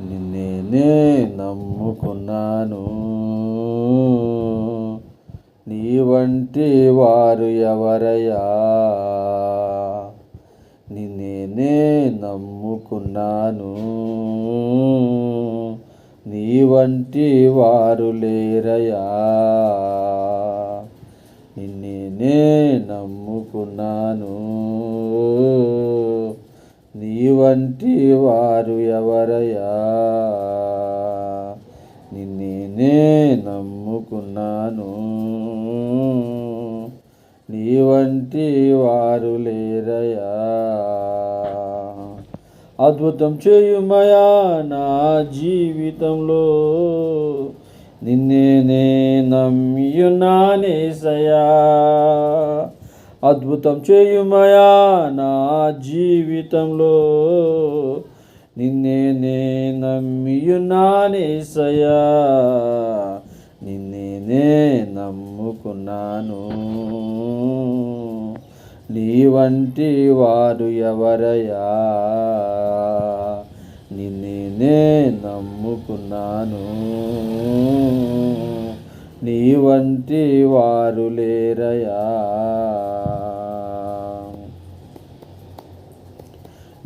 నిన్నేనే నమ్ముకున్నాను. నీ వంటి వారు ఎవరయ్యా? నిన్నేనే నమ్ముకున్నాను. నీ వంటి వారు లేరయా నిన్నే నమ్ముకున్నాను. వంటి వారు ఎవరయ్యా? నిన్నే నమ్ముకున్నాను నీ వంటి వారు లేరయా అద్భుతం చేయుమయా నా జీవితంలో? నిన్నే నే నమ్మియున్నానేసయా అద్భుతం చేయుమయా నా జీవితంలో. నిన్నే నే నమ్మియున్నానేసయా నిన్నే నే నమ్ముకున్నాను. నీ వంటి వారు ఎవరయ్యా నిన్నే నమ్ముకున్నాను. నీ వంటి వారు లేరయా?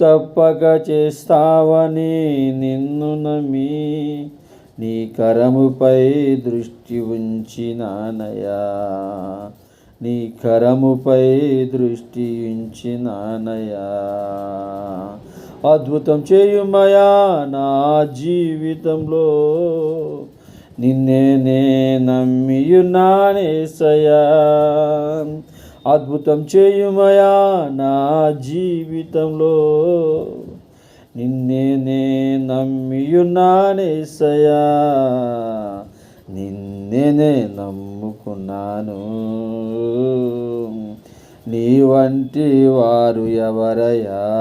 తప్పక చేస్తావని నిన్ను నమ్మి నీ కరముపై దృష్టి ఉంచినానయా నీ కరముపై దృష్టి ఉంచినానయా అద్భుతం చేయుమయా నా జీవితంలో. నిన్నే నే నమ్మియున్నానేసయా అద్భుతం చేయుమయా నా జీవితంలో? నిన్నే నే నమ్మియున్నానేసయా నిన్నేనే నమ్ముకున్నాను. నీ వంటి వారు ఎవరయ్యా?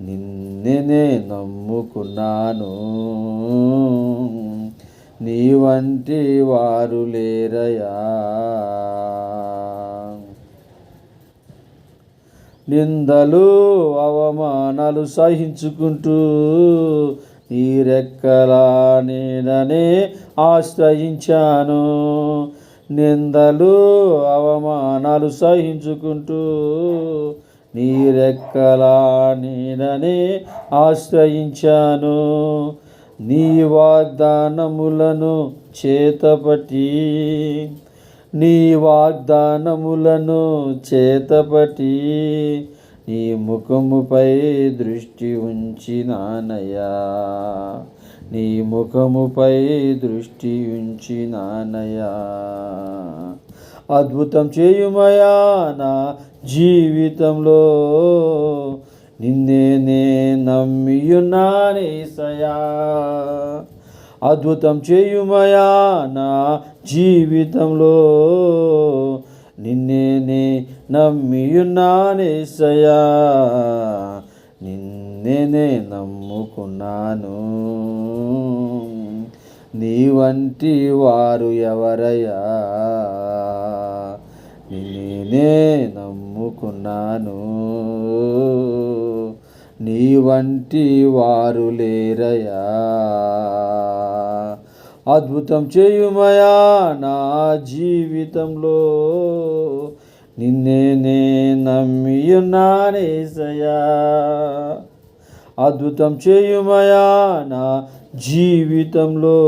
నిన్నే నమ్ముకున్నాను. నీ వంటి వారు లేరయా నిందలు అవమానాలు సహించుకుంటూ నీరెక్కలా రెక్కల నేననే ఆశ్రయించాను. నిందలు అవమానాలు సహించుకుంటూ నీ రెక్కల నేననే ఆశ్రయించాను. నీ వాగ్దానములను చేతపటి నీ వాగ్దానములను చేతపటి నీ ముఖముపై దృష్టి ఉంచినానయా నీ ముఖముపై దృష్టి ఉంచినానయా అద్భుతం చేయుమయా నా జీవితంలో? నిన్నే నే నమ్మియున్నానేసయా అద్భుతం చేయుమయా నా జీవితంలో. నిన్నేనే నమ్మియున్నానేసయా నిన్నేనే నమ్ముకున్నాను. నీ వంటి వారు ఎవరయ్యా? నేనే నమ్ముకున్నాను. నీ వంటి వారు లేరయా అద్భుతం చేయుమయా నా జీవితంలో. నిన్నే నే నమ్మియున్నానేసయా అద్భుతం చేయుమయా నా జీవితంలో.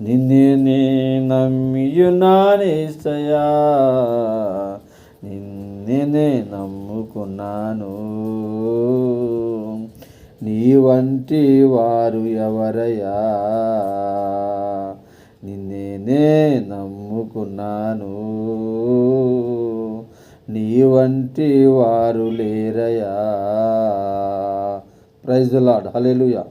నిన్నే నే నమ్మియున్నానేసయా నిన్నే నమ్ముకున్నాను. వంటి వారు ఎవరయ్యా? నిన్నేనే నమ్ముకున్నాను. నీ వంటి వారు లేరయా ప్రైజ్ లాడ్ హలెలుయా